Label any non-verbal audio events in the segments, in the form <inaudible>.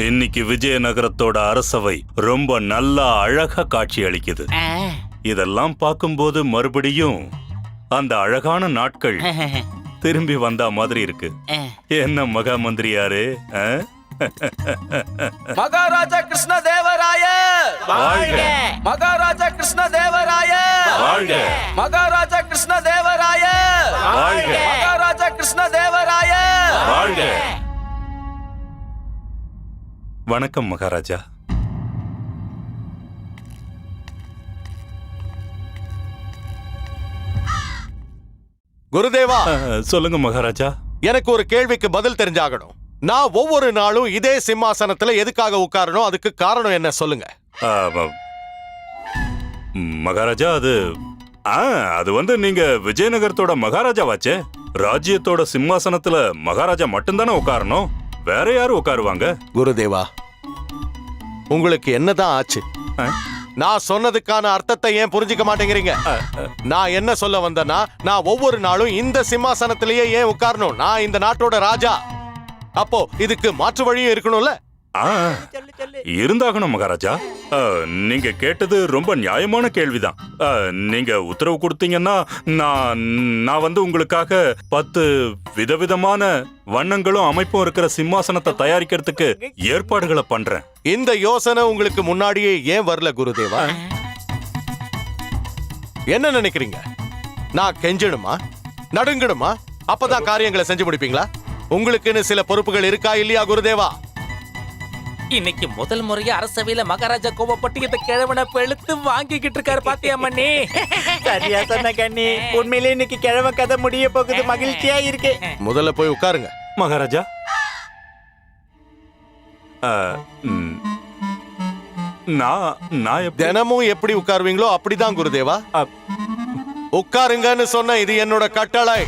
இன்னைக்கு விஜயநகரத்தோட அரசவை ரொம்ப நல்லா அழகா காட்சி அளிக்குது. இதெல்லாம் பார்க்கும்போது மறுபடியும் அந்த அழகான நாட்கள் <laughs> திரும்பி வந்தா மாதிரி இருக்கு. என்ன மகா மந்திரியாரு ஆ? மகாராஜா கிருஷ்ண தேவராய வாழ்க. மகாராஜா கிருஷ்ண தேவராய வாழ்க. மகாராஜா கிருஷ்ண தேவராய வாழ்க. மகாராஜா கிருஷ்ண தேவராய வாழ்க. வணக்கம் மகாராஜா. குருதேவா! சொல்லுங்க மகாராஜா. எனக்கு ஒரு கேள்விக்கு பதில் தெரிஞ்சாகணும். நான் ஒவ்வொரு நாளும் இதே சிம்மாசனத்துல எதுக்காக உட்காரணும் அதுக்கு காரணம் என்ன சொல்லுங்க. மகாராஜா அது ஆ அது வந்து நீங்க விஜயநகரத்தோட மகாராஜாவாச்சே. ராஜ்யத்தோட சிம்மாசனத்துல மகாராஜா மட்டும்தானே உட்காரணும்? வேற யாரும் உட்காருவாங்க? குருதேவா உங்களுக்கு என்னதான் ஆச்சு? நான் சொன்னதுக்கான அர்த்தத்தை ஏன் புரிஞ்சுக்க மாட்டேங்கிறீங்க? நான் என்ன சொல்ல வந்தேன்னா நான் ஒவ்வொரு நாளும் இந்த சிம்மாசனத்திலேயே ஏன் உட்காரணும்? நான் இந்த நாட்டோட ராஜா. அப்போ இதுக்கு மாற்று வழியும் இருக்கணும்ல? இருந்தாகணும் மகாராஜா. நீங்க கேட்டது ரொம்ப நியாயமான கேள்விதான். நீங்க உத்தரவு கொடுத்தீங்கன்னா நான் நான் வந்து உங்களுக்காக பத்து விதவிதமான வண்ணங்களும் அமைப்பும் இருக்கிற சிம்மாசனத்தை தயாரிக்கிறதுக்கு ஏற்பாடுகளை பண்றேன். இந்த யோசனை உங்களுக்கு முன்னாடியே ஏன் வரல குருதேவா? என்ன நினைக்கிறீங்க? நான் கெஞ்சணுமா நடுங்கணுமா அப்பதான் காரியங்களை செஞ்சு முடிப்பீங்களா? உங்களுக்குன்னு சில பொறுப்புகள் இருக்கா இல்லையா குருதேவா? இன்னைக்கு முதல் முறையா அரசவையில மகாராஜா கோவப்பட்டு இந்த கிழவனை பெழுத்து வாங்கிக்கிட்டு இருக்காரு பாத்தியா மண்ணி சரியா சொன்ன கண்ணி. உண்மையிலே இன்னைக்கு கிழமை கதை முடிய போகுது. மகிழ்ச்சியா இருக்கு. முதல்ல போய் உட்காருங்க. மகாராஜா? நான் நான் எப்படி தினமும் எப்படி உட்காருவீங்களோ அப்படிதான் குருதேவா. உட்காருங்கன்னு சொன்ன இது என்னோட கட்டளை.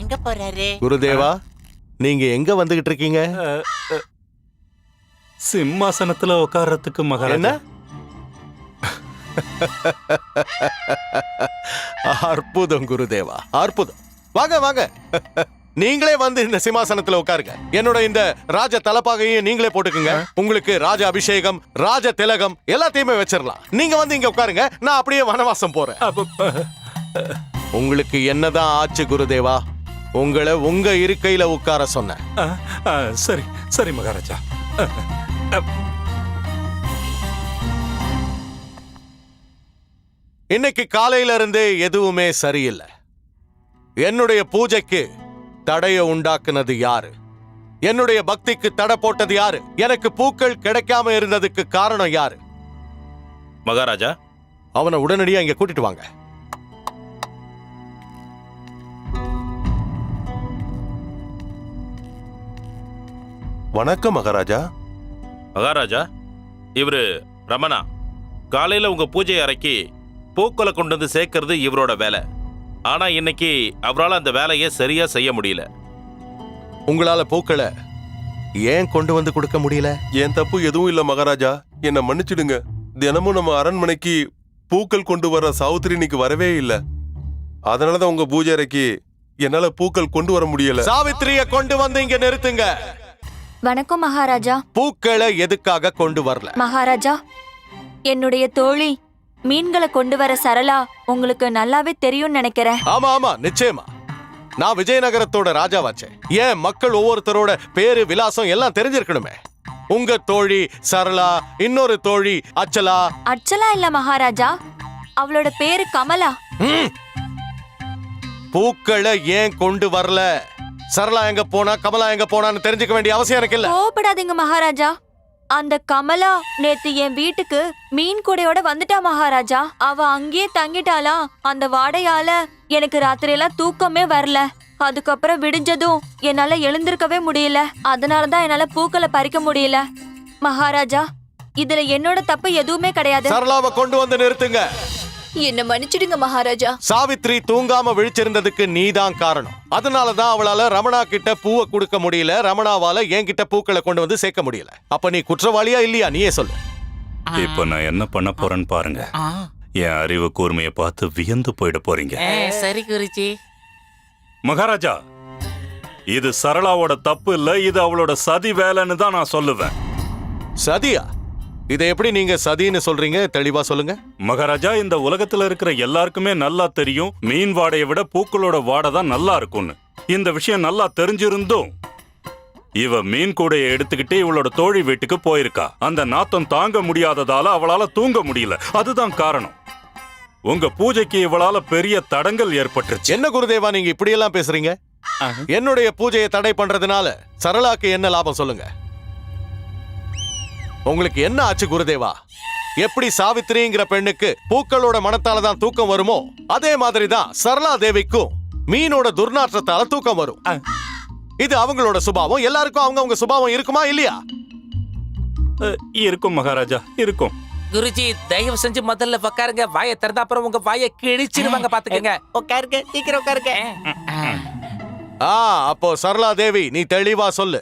எங்க போறாரு? குருதேவா நீங்க எங்க வந்துகிட்டு இருக்கீங்க? சிம்மாசனத்துல உட்கார்றதுக்கு மகாராஜா. அற்புதம் குருதேவா. அற்புதம். வாங்க வாங்க. நீங்களே வந்து இந்த சிம்மாசனத்துல உட்காருங்க என்னோட இந்த ராஜ தலப்பாகையும் நீங்களே போட்டுக்குங்க. உங்களுக்கு ராஜ அபிஷேகம் ராஜ திலகம் எல்லாத்தையுமே வச்சிடலாம் நீங்க வந்து இங்க உட்காருங்க நான் அப்படியே வனவாசம் போறேன். உங்களுக்கு என்னதான் ஆச்சு குருதேவா? உங்களை உங்க இருக்கையில உட்கார சொன்னேன். சரி சரி மகாராஜா. இன்னைக்கு காலையில இருந்தே எதுவுமே சரியில்லை. என்னுடைய பூஜைக்கு தடைய உண்டாக்குனது யாரு? என்னுடைய பக்திக்கு தடை போட்டது யாரு? எனக்கு பூக்கள் கிடைக்காம இருந்ததுக்கு காரணம் யாரு? மகாராஜா. அவனை உடனடியா இங்க கூட்டிட்டு வாங்க. வணக்கம் மகாராஜா. மகாராஜா இவரு ரமணா. காலையில உங்க பூஜை அறைக்கு பூக்களை கொண்டு வந்து சேர்க்கறது இவரோட வேலை. ஆனா இன்னைக்கு அவரால் அந்த வேலையை சரியா செய்ய முடியல. உங்களால பூக்களை ஏன் கொண்டு வந்து கொடுக்க முடியல? என் தப்பு எதுவும் இல்ல மகாராஜா. என்ன மன்னிச்சிடுங்க. தினமும் நம்ம அரண்மனைக்கு பூக்கள் கொண்டு வர சாவுத்திரி இன்னைக்கு வரவே இல்ல. அதனாலதான் உங்க பூஜை அறைக்கு என்னால பூக்கள் கொண்டு வர முடியல. சாவித்திரிய கொண்டு வந்து இங்க நிறுத்துங்க. வணக்கம் மகாராஜா. பூக்களை எதுக்காக கொண்டு வரல? மகாராஜா என்னுடைய தோழி மீன்களை கொண்டு வர சரளா உங்களுக்கு நல்லாவே தெரியும்னு நினைக்கிறேன். ஆமா ஆமா நிச்சயமா. நான் விஜயநகரத்தோட ராஜாவாச்சே. ஏன் மக்கள் ஒவ்வொருத்தரோட பேரு விலாசம் எல்லாம் தெரிஞ்சிருக்கணுமே? உங்க தோழி சரளா இன்னொரு தோழி அச்சலா. அச்சலா இல்ல மகாராஜா அவளோட பேரு கமலா. பூக்களை ஏன் கொண்டு வரல? சரளா எங்க போனா கமலா எங்க போனான்னு தெரிஞ்சுக்க வேண்டிய அவசியம் எனக்கு இல்ல. கோவப்படாதீங்க மகாராஜா. அந்த கமலா நேத்து என் வீட்டுக்கு மீன் கூடையோட வந்துட்டா மகாராஜா. அவ அங்கேயே தங்கிட்டாளா? அந்த வாடையால எனக்கு ராத்திரியெல்லாம் தூக்கமே வரல. அதுக்கப்புறம் விடிஞ்சதும் என்னால எழுந்திருக்கவே முடியல. அதனாலதான் என்னால பூக்களை பறிக்க முடியல. மகாராஜா இதுல என்னோட தப்பு எதுவுமே கிடையாது. சரளாவை கொண்டு வந்து நிறுத்துங்க. என்ன மன்னிச்சிடுங்க மகாராஜா. சாவித்ரி தூங்காம விழிச்சிருந்ததுக்கு நீதான் காரணம். அதனாலதான் அவளால ரமணா கிட்ட பூவை கொடுக்க முடியல ரமணாவால என்கிட்ட பூக்களை கொண்டு வந்து சேர்க்க முடியல. அப்ப நீ குற்றவாளியா இல்லையா? நீயே சொல்லு. இப்ப நான் என்ன பண்ண போறேன்னு பாருங்க. ஆ. என் அறிவு கூர்மையை பார்த்து வியந்து போயிட போறீங்க. சரி குருஜி. மகாராஜா இது சரளாவோட தப்பு இல்ல இது அவளோட சதி வேலைன்னு தான் நான் சொல்லுவேன். சதியா? இதை எப்படி நீங்க சதின்னு சொல்றீங்க? தெளிவா சொல்லுங்க. மகாராஜா இந்த உலகத்துல இருக்கிற எல்லாருக்குமே நல்லா தெரியும். மீன் வாடையை விட பூக்களோட வாடை தான் நல்லா இருக்கும்னு. இந்த விஷயம் நல்லா தெரிஞ்சிருந்தும் இவ மீன் கூடையை எடுத்துக்கிட்டு இவளோட தோழி வீட்டுக்கு போயிருக்கா. அந்த நாத்தம் தாங்க முடியாததால அவளால தூங்க முடியல. அதுதான் காரணம். உங்க பூஜைக்கு இவளால பெரிய தடங்கல் ஏற்பட்டுருச்சு. என்ன குருதேவா நீங்க இப்படியெல்லாம் பேசுறீங்க? என்னுடைய பூஜையை தடை பண்றதுனால சரளாக்கு என்ன லாபம் சொல்லுங்க. உங்களுக்கு என்ன ஆச்சு குருதேவா? எப்படி சாவித்திரிங்கிற பெண்ணுக்கு பூக்களோட மனத்தால தான் தூக்கம் வருமோ அதே மாதிரி தான் சரளா தேவிக்கும் மீனோட துர்நாற்றத்தால தூக்கம் வரும். இது அவங்களோட சுபாவம் எல்லாருக்கும் அவங்க அவங்க சுபாவம் இருக்குமா இல்லையா? இருக்கும் மகாராஜா இருக்கும். குருஜி தயவு செஞ்சு முதல்ல உட்காருங்க வாயை திறந்தா அப்புறம் உங்க வாயை கிழிச்சிருவாங்க பாத்துக்கங்க. உட்காருங்க சீக்கிரம் உட்காருங்க ஆ அப்போ சரளா தேவி நீ தெளிவா சொல்லு.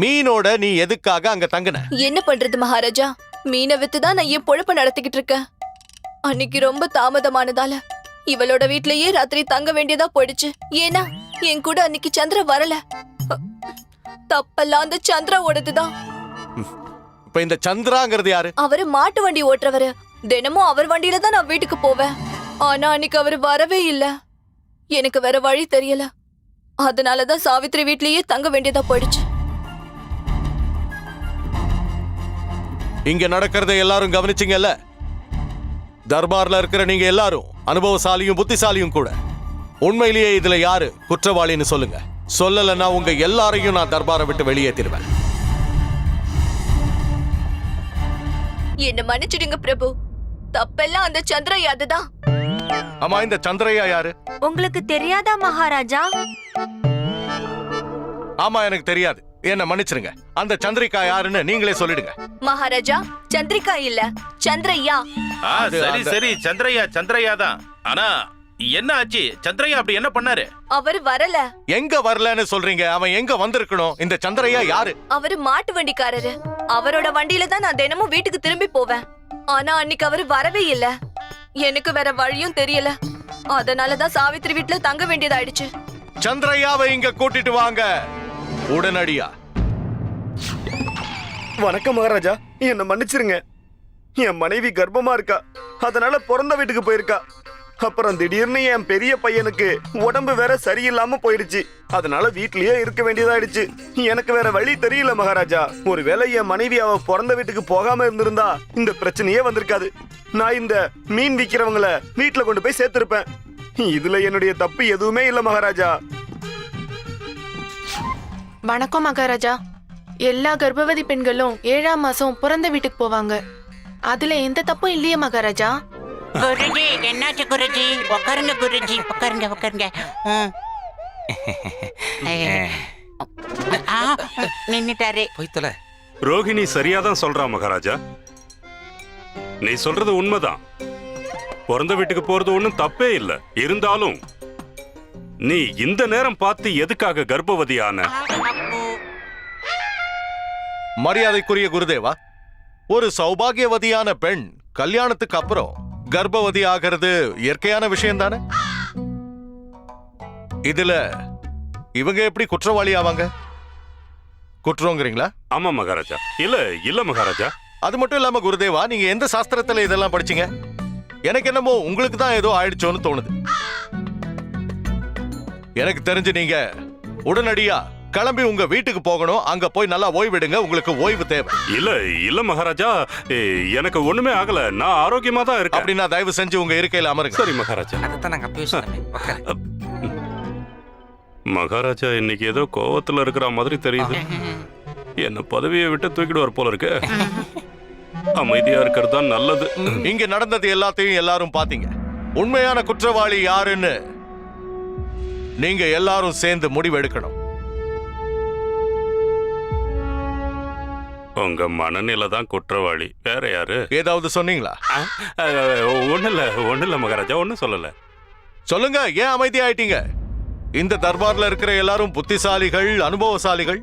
மீனோட நீ எதுக்காக அங்க தங்குன? என்ன பண்றது மகாராஜா? மீனை வித்து தான் நான் என் பொழப்ப நடத்திக்கிட்டு இருக்கேன். அன்னைக்கு ரொம்ப தாமதமானதால இவளோட வீட்லயே ராத்திரி தங்க வேண்டியதா போயிடுச்சு. ஏன்னா என் கூட அன்னைக்கு சந்திர வரல. தப்பெல்லாம் அந்த சந்திராவோடதுதான். இப்ப இந்த சந்திராங்கிறது யாரு? அவரு மாட்டு வண்டி ஓட்டுறவரு. தினமும் அவர் வண்டியில தான் நான் வீட்டுக்கு போவேன். ஆனா அன்னைக்கு அவர் வரவே இல்ல. எனக்கு வேற வழி தெரியல. அதனாலதான் சாவித்திரி வீட்லயே தங்க வேண்டியதா போயிடுச்சு. இங்க நடக்கிறதை எல்லாரும் கவனிச்சீங்கல்ல? தர்பார்ல இருக்கிற நீங்க எல்லாரும் அனுபவசாலியும் புத்திசாலியும் கூட. உண்மையிலேயே இதுல யாரு குற்றவாளின்னு சொல்லுங்க. சொல்லலைன்னா உங்க எல்லாரையும் நான் தர்பாரை விட்டு வெளியேற்றிடுவேன் என்ன மன்னிச்சிடுங்க பிரபு. தப்பெல்லாம் அந்த சந்திரையா அதுதான். ஆமா இந்த சந்திரையா யாரு? உங்களுக்கு தெரியாதா மகாராஜா? ஆமா எனக்கு தெரியாது. என்ன மன்னிச்சிருங்க. அந்த சந்திரிகா யாருன்னு நீங்களே சொல்லிடுங்க. மகாராஜா சந்திரிகா இல்ல சந்திரையா. சரி சரி சந்திரையா சந்திரையா தான். ஆனா என்ன ஆச்சு? சந்திரையா அப்படி என்ன பண்ணாரு? அவர் வரல. எங்க வரலன்னு சொல்றீங்க? அவன் எங்க வந்திருக்கணும்? இந்த சந்திரையா யாரு? அவரு மாட்டு வண்டிக்காரரு. அவரோட வண்டியில தான் நான் தினமும் வீட்டுக்கு திரும்பி போவேன். ஆனா அன்னைக்கு அவரு வரவே இல்ல. எனக்கு வேற வழியும் தெரியல. அதனாலதான் சாவித்திரி வீட்ல தங்க வேண்டியதாயிடுச்சு. சந்திரையாவை இங்க கூட்டிட்டு வாங்க. உடனடியா. வணக்கம் மகாராஜா. என்னை மன்னிச்சிருங்க. என் மனைவி கர்ப்பமா இருக்கா. அதனால பிறந்த வீட்டுக்கு போயிருக்கா. அப்புறம் திடீர்னு என் பெரிய பையனுக்கு உடம்பு வேற சரியில்லாம போயிடுச்சு. அதனால வீட்லயே இருக்க வேண்டியதாயிடுச்சு. எனக்கு வேற வழி தெரியல மகாராஜா. ஒருவேளை என் மனைவி அவ பிறந்த வீட்டுக்கு போகாம இருந்திருந்தா இந்த பிரச்சனையே வந்திருக்காது. நான் இந்த மீன் விக்கிறவங்கள வீட்டுல கொண்டு போய் சேர்த்திருப்பேன். இதுல என்னுடைய தப்பு எதுவுமே இல்ல மகாராஜா. வணக்கம் மகாராஜா. எல்லா கர்ப்பவதி பெண்களும் ஏழாம் மாசம் பிறந்த வீட்டுக்கு போவாங்க. அதுல எந்த தப்பும் இல்லையே மகாராஜா. குருஜி என்னாச்சு குருஜி? உட்காருங்க குருஜி உட்காருங்க உட்காருங்க ம். ஆ, நின்னுட்டாரு. போய் தொலை. ரோஹிணி சரியா தான் சொல்றா மகாராஜா. நீ சொல்றது உண்மைதான். பிறந்த வீட்டுக்கு போறது ஒண்ணும் தப்பே இல்ல. இருந்தாலும் நீ இந்த நேரம் பார்த்து எதுக்காக கர்ப்பவதியான? மரியாதைக்குரிய குருதேவா ஒரு சௌபாகியவதியான பெண் கல்யாணத்துக்கு அப்புறம் கர்ப்பவதி ஆகிறது இயற்கையான விஷயம் தானே இதுல இவங்க எப்படி குற்றவாளி ஆவாங்க? குற்றங்கிறீங்களா? ஆமா மகாராஜா. இல்ல இல்ல மகாராஜா. அது மட்டும் இல்லாம குருதேவா நீங்க எந்த சாஸ்திரத்துல இதெல்லாம் படிச்சீங்க? எனக்கு என்னமோ உங்களுக்கு தான் ஏதோ ஆயிடுச்சோன்னு தோணுது. எனக்கு தெரிஞ்சு நீங்க உடனடியா கிளம்பி உங்க வீட்டுக்கு போகணும். அங்க போய் நல்லா ஓய்வெடுங்க. உங்களுக்கு ஓய்வு தேவை. இல்ல இல்ல மகாராஜா. ஏ, எனக்கு ஒண்ணுமே ஆகல. நான் ஆரோக்கியமா தான் இருக்கேன். அப்படின்னா தயவு செஞ்சு உங்க இருக்கையில அமருங்க. சரி மகாராஜா. அதைத்தான் நாங்க சொன்னோமே. மகாராஜா இன்னைக்கு ஏதோ கோவத்துல இருக்கிற மாதிரி தெரியுது. என்ன பதவியை விட்டு தூக்கிடுவார் போல இருக்கு. அமைதியா இருக்கிறது தான் நல்லது. இங்க நடந்தது எல்லாத்தையும் எல்லாரும் பாத்தீங்க. உண்மையான குற்றவாளி யாருன்னு நீங்க எல்லாரும் சேர்ந்து முடிவெடுக்கணும். உங்க மனநிலை தான் குற்றவாளி. வேற யாரு? ஏதாவது சொன்னீங்களா? ஒண்ணு இல்ல ஒண்ணு இல்ல மகாராஜா ஒண்ணும் சொல்லல. சொல்லுங்க ஏன் அமைதி ஆயிட்டீங்க? இந்த தர்பார்ல இருக்கிற எல்லாரும் புத்திசாலிகள் அனுபவசாலிகள்.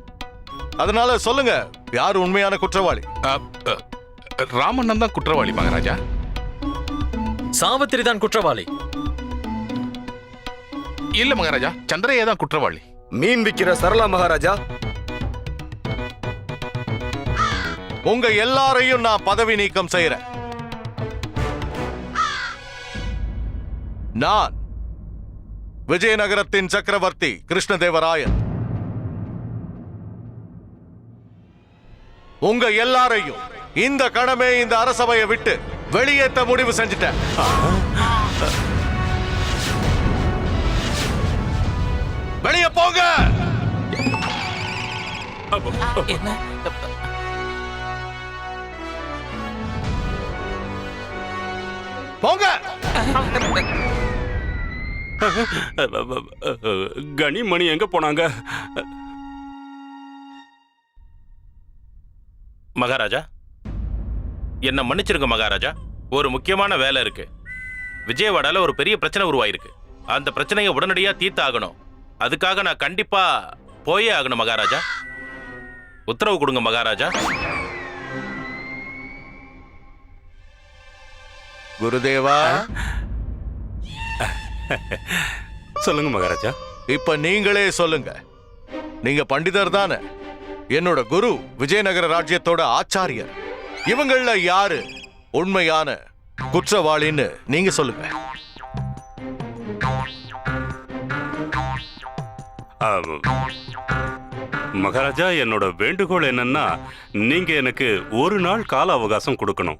அதனால சொல்லுங்க யார் உண்மையான குற்றவாளி? ராமண்ணன் தான் குற்றவாளி மகாராஜா. சாவித்திரி தான் குற்றவாளி. இல்ல மகாராஜா சந்திரையா தான் குற்றவாளி. மீன் விக்கிற சரளா மகாராஜா உங்க எல்லாரையும் நான் பதவி நீக்கம் செய்யறேன் நான் விஜயநகரத்தின் சக்கரவர்த்தி கிருஷ்ணதேவராயன். உங்க எல்லாரையும் இந்த கணமே இந்த அரசவையை விட்டு வெளியேற்ற முடிவு செஞ்சுட்டேன். வெளியே போங்க! என்ன? போங்க. கனிமணி எங்க போனாங்க? மகாராஜா என்ன மன்னிச்சிருங்க மகாராஜா. ஒரு முக்கியமான வேலை இருக்கு. விஜயவாடால ஒரு பெரிய பிரச்சனை உருவாயிருக்கு. அந்த பிரச்சனையை உடனடியா தீர்த்து ஆகணும் அதுக்காக நான் கண்டிப்பா போயே ஆகணும் மகாராஜா. உத்தரவு கொடுங்க மகாராஜா. குருதேவா. சொல்லுங்க மகாராஜா. இப்ப நீங்களே சொல்லுங்க. நீங்க பண்டிதர் தானே. என்னோட குரு விஜயநகர ராஜ்யத்தோட ஆச்சாரியர். இவங்கள யாரு? உண்மையான குற்றவாளின்னு நீங்க சொல்லுங்க. மகாராஜா என்னோட வேண்டுகோள் என்னன்னா நீங்க எனக்கு ஒரு நாள் கால அவகாசம் கொடுக்கணும்.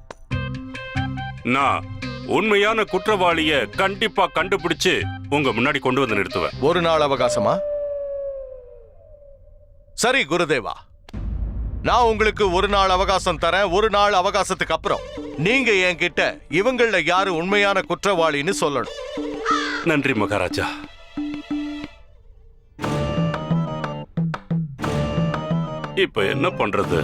நான் உண்மையான குற்றவாளிய கண்டிப்பா கண்டுபிடிச்சு உங்க முன்னாடி கொண்டு வந்து நிறுத்துவேன். ஒரு நாள் அவகாசமா? சரி குருதேவா. நான் உங்களுக்கு ஒரு நாள் அவகாசம் தரேன். ஒரு நாள் அவகாசத்துக்கு அப்புறம் நீங்க என்கிட்ட இவங்கள யாரு உண்மையான குற்றவாளின்னு சொல்லணும். நன்றி மகாராஜா. இப்ப என்ன பண்றது?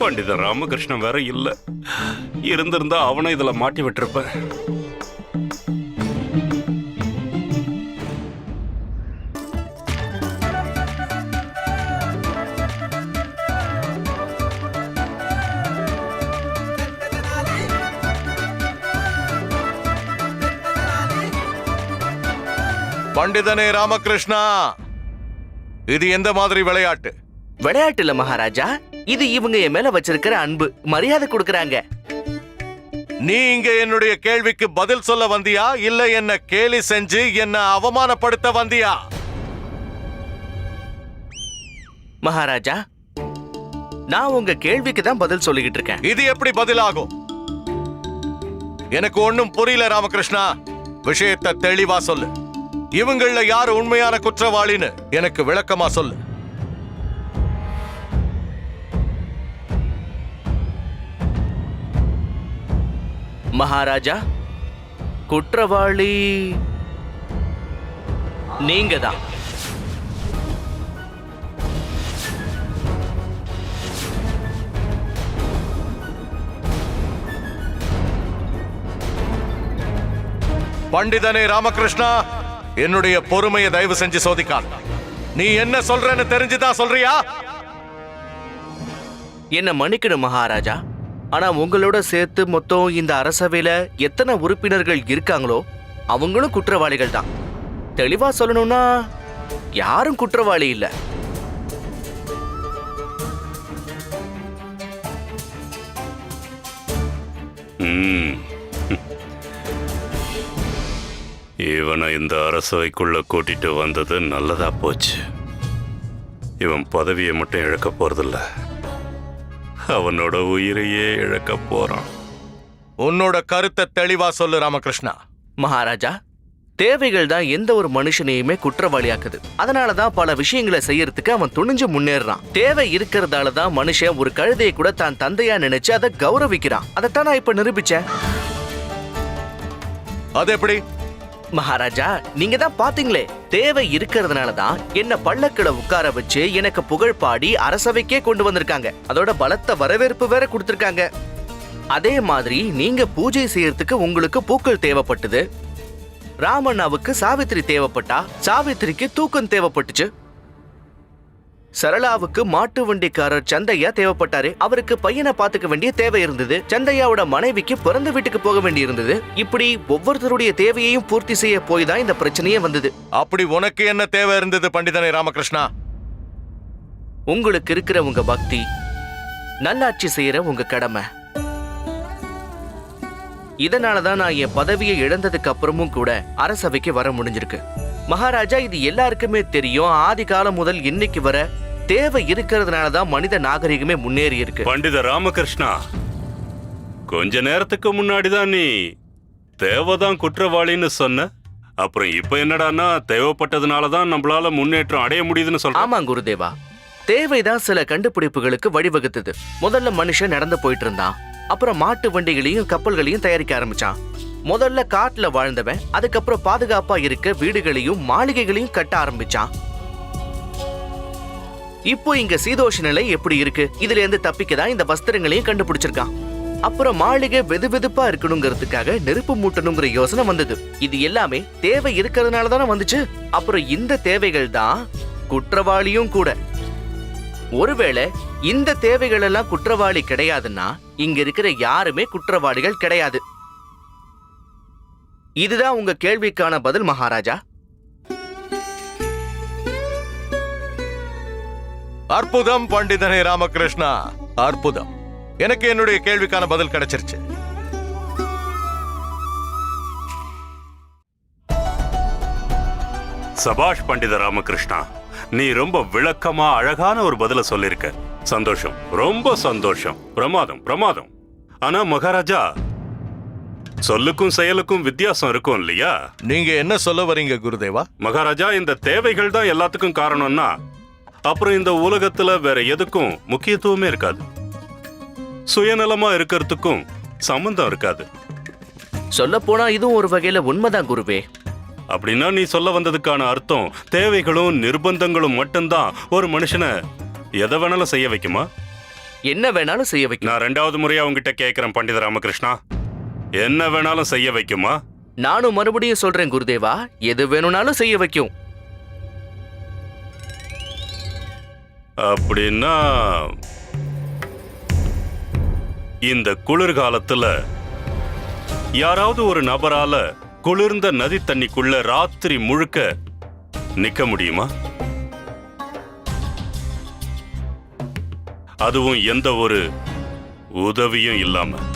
பண்டித ராமகிருஷ்ணன் வேற இல்ல. இருந்திருந்தா அவனை இதுல மாட்டி விட்டிருப்பேன் பண்டிதனே ராமகிருஷ்ணா. இது எந்த மாதிரி விளையாட்டு? விளையாட்டு இல்ல மகாராஜா. இது இவங்க என் மேல வச்சிருக்கிற அன்பு. மரியாதை கொடுக்கறாங்க. நீ இங்க என்னுடைய கேள்விக்கு பதில் சொல்ல வந்தியா? இல்ல என்ன கேலி செஞ்சு என்ன அவமானப்படுத்த வந்தியா? மகாராஜா நான் உங்க கேள்விக்கு தான் பதில் சொல்லிக்கிட்டு இருக்கேன். இது எப்படி பதிலாகும்? எனக்கு ஒண்ணும் புரியல ராமகிருஷ்ணா. விஷயத்தை தெளிவா சொல்லு. இவங்கள யாரு உண்மையான குற்றவாளின்னு எனக்கு விளக்கமா சொல்லு. மகாராஜா குற்றவாளி. நீங்க தான் பண்டிதனே ராமகிருஷ்ணா என்னுடைய பொறுமையை தயவு செஞ்சு சோதிக்காத. நீ என்ன சொல்றன்னு தெரிஞ்சுதான் சொல்றியா? என்ன மன்னிக்கணும் மகாராஜா. ஆனா உங்களோட சேர்த்து மொத்தம் இந்த அரசவையில எத்தனை உறுப்பினர்கள் இருக்காங்களோ அவங்களும் குற்றவாளிகள் தான். தெளிவா சொல்லணும்னா யாரும் குற்றவாளி இல்ல. இவனை இந்த அரசவைக்குள்ள கூட்டிட்டு வந்தது நல்லதா போச்சு. இவன் பதவியை மட்டும் இழக்க போறதில்லை. அவனோட உயிரையே இழக்க போறான். உன்னோட கருத்தை தெளிவா சொல்லு ராமகிருஷ்ணா. மகாராஜா தேவைகள் தான் எந்த ஒரு மனுஷனையுமே குற்றவாளியாக்குது. அதனால தான் பல விஷயங்களை செய்யறதுக்கு அவன் துணிஞ்சு முன்னேறான் தேவை இருக்கிறதால தான் மனுஷன் ஒரு கழுதையை கூட தான் தந்தையா நினைச்சு அதை கௌரவிக்கிறான். அதைத்தான் நான் இப்ப நிரூபிச்சேன். அது எப்படி? மகாராஜா நீங்க தான் பாத்தீங்களே தேவை இருக்கிறதுனால தான் என்ன பள்ளக்கில உட்கார வச்சு எனக்கு புகழ் பாடி அரசவைக்கே கொண்டு வந்திருக்காங்க. அதோட பலத்த வரவேற்பு வேற கொடுத்திருக்காங்க. அதே மாதிரி நீங்க பூஜை செய்யறதுக்கு உங்களுக்கு பூக்கள் தேவைப்பட்டது. ராமண்ணாவுக்கு சாவித்திரி தேவைப்பட்டா சாவித்திரிக்கு தூக்கம் தேவைப்பட்டுச்சு. சரளாவுக்கு மாட்டு வண்டிக்காரர் சந்தையா தேவைப்பட்டாரு. அவருக்கு பையனை பாத்துக்க வேண்டிய தேவை இருந்தது. சந்தையாவோட மனைவிக்கு பிறந்த வீட்டுக்கு போக வேண்டி இருந்தது இப்படி ஒவ்வொருத்தருடைய தேவையையும் பூர்த்தி செய்ய போய் தான் இந்த பிரச்சனையே வந்தது. அப்படி உனக்கு என்ன தேவை இருந்தது பண்டிதனை ராமகிருஷ்ணா? உங்களுக்கு இருக்கிற உங்க பக்தி நல்லாட்சி செய்யற உங்க கடமை. இதனாலதான் நான் என் பதவியை இழந்ததுக்கு அப்புறமும் கூட அரசவைக்கு வர முடிஞ்சிருக்கு. மகாராஜா இது எல்லாருக்குமே தெரியும். ஆதி காலம் முதல் இன்னைக்கு வர தேவை இருக்கிறதுனால தான் மனித நாகரிகமே முன்னேறி இருக்கு. பண்டித ராமகிருஷ்ணா கொஞ்ச நேரத்துக்கு முன்னாடி தான் நீ தேவைதான் குற்றவாளின்னு சொன்ன. அப்புறம் இப்ப என்னடான்னா தேவைப்பட்டதுனால தான் நம்மளால முன்னேற்றம் அடைய முடியுதுன்னு சொல்ற. ஆமா குருதேவா. தேவைதான் சில கண்டுபிடிப்புகளுக்கு வழிவகுத்தது. முதல்ல மனுஷன் நடந்து போயிட்டு இருந்தான். அப்புறம் மாட்டு வண்டிகளையும் கப்பல்களையும் தயாரிக்க ஆரம்பிச்சான். முதல்ல காட்டுல வாழ்ந்தவன் அதுக்கப்புறம் பாதுகாப்பா இருக்க வீடுகளையும் மாளிகைகளையும் கட்ட ஆரம்பிச்சான். இப்போ இங்க சீதோஷ நிலை எப்படி இருக்கு? இதுல இருந்து தப்பிக்க தான் இந்த வஸ்திரங்களையும் கண்டுபிடிச்சிருக்கான். அப்புறம் மாளிகை வெது வெதுப்பா இருக்கணுங்கிறதுக்காக நெருப்பு மூட்டணுங்கிற யோசனை வந்தது. இது எல்லாமே தேவை இருக்கிறதுனால தானே வந்துச்சு? அப்புறம் இந்த தேவைகள் தான் குற்றவாளியும் கூட. ஒருவேளை இந்த தேவைகள் எல்லாம் குற்றவாளி கிடையாதுன்னா இங்க இருக்கிற யாருமே குற்றவாளிகள் கிடையாது. இதுதான் உங்க கேள்விக்கான பதில் மகாராஜா. அற்புதம் பண்டிதனை ராமகிருஷ்ணா. அற்புதம். எனக்கு என்னுடைய கேள்விக்கான பதில் கிடைச்சிருச்சு. சபாஷ் பண்டித ராமகிருஷ்ணா நீ ரொம்ப விளக்கமா அழகான ஒரு பதில சொல்லிருக்க சந்தோஷம். ரொம்ப சந்தோஷம். பிரமாதம் பிரமாதம். ஆனா மகாராஜா சொல்லுக்கும் செயலுக்கும் வித்தியாசம் இருக்கும் இல்லையா? நீங்க என்ன சொல்ல வரீங்க குருதேவா? மகாராஜா இந்த தேவைகள் தான் எல்லாத்துக்கும் காரணம்னா அப்புறம் இந்த உலகத்துல வேற எதுக்கும் முக்கியத்துவமே இருக்காது. சுயநலமா இருக்கிறதுக்கும் சம்பந்தம் இருக்காது. சொல்ல போனா இதுவும் ஒரு வகையில உண்மைதான் குருவே. அப்படின்னா நீ சொல்ல வந்ததுக்கான அர்த்தம் தேவைகளும் நிர்பந்தங்களும் மட்டும்தான். ஒரு மனுஷனை எதை வேணாலும் செய்ய வைக்குமா? என்ன வேணாலும் செய்ய வைக்கும். நான் ரெண்டாவது முறையா உங்ககிட்ட கேட்கிறேன் பண்டித ராமகிருஷ்ணா. என்ன வேணாலும் செய்ய வைக்குமா? நானும் மறுபடியும் சொல்றேன் குருதேவா. எது வேணும்னாலும் செய்ய வைக்கும். அப்படின்னா இந்த குளிர்காலத்துல யாராவது ஒரு நபரால குளிர்ந்த நதி தண்ணிக்குள்ள ராத்திரி முழுக்க நிக்க முடியுமா? அதுவும் எந்த ஒரு உதவியும் இல்லாம.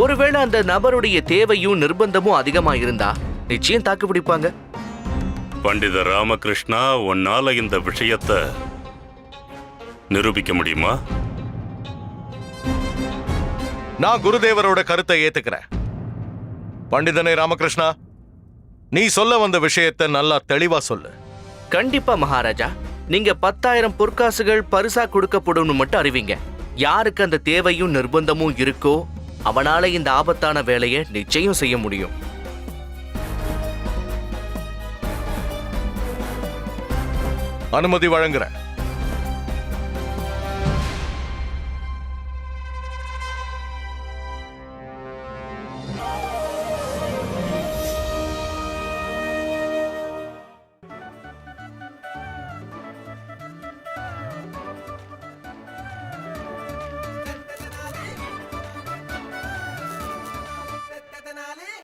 ஒருவேளை அந்த நபருடைய தேவையும் நிர்பந்தமும் அதிகமா இருந்தா நிச்சயம் தாக்கு பிடிப்பாங்க. பண்டித ராமகிருஷ்ணா உன்னால இந்த விஷயத்தை நிரூபிக்க முடியுமா? நான் குருதேவரோட கருத்தை ஏத்துக்கிறேன். பண்டிதனை ராமகிருஷ்ணா நீ சொல்ல வந்த விஷயத்தை நல்லா தெளிவா சொல்லு. கண்டிப்பா மகாராஜா. நீங்க பத்தாயிரம் பொற்காசுகள் பரிசா கொடுக்கப்படும்னு மட்டும் அறிவிங்க. யாருக்கு அந்த தேவையும் நிர்பந்தமும் இருக்கோ அவனால இந்த ஆபத்தான வேலையை நிச்சயம் செய்ய முடியும். அனுமதி வழங்குறேன்.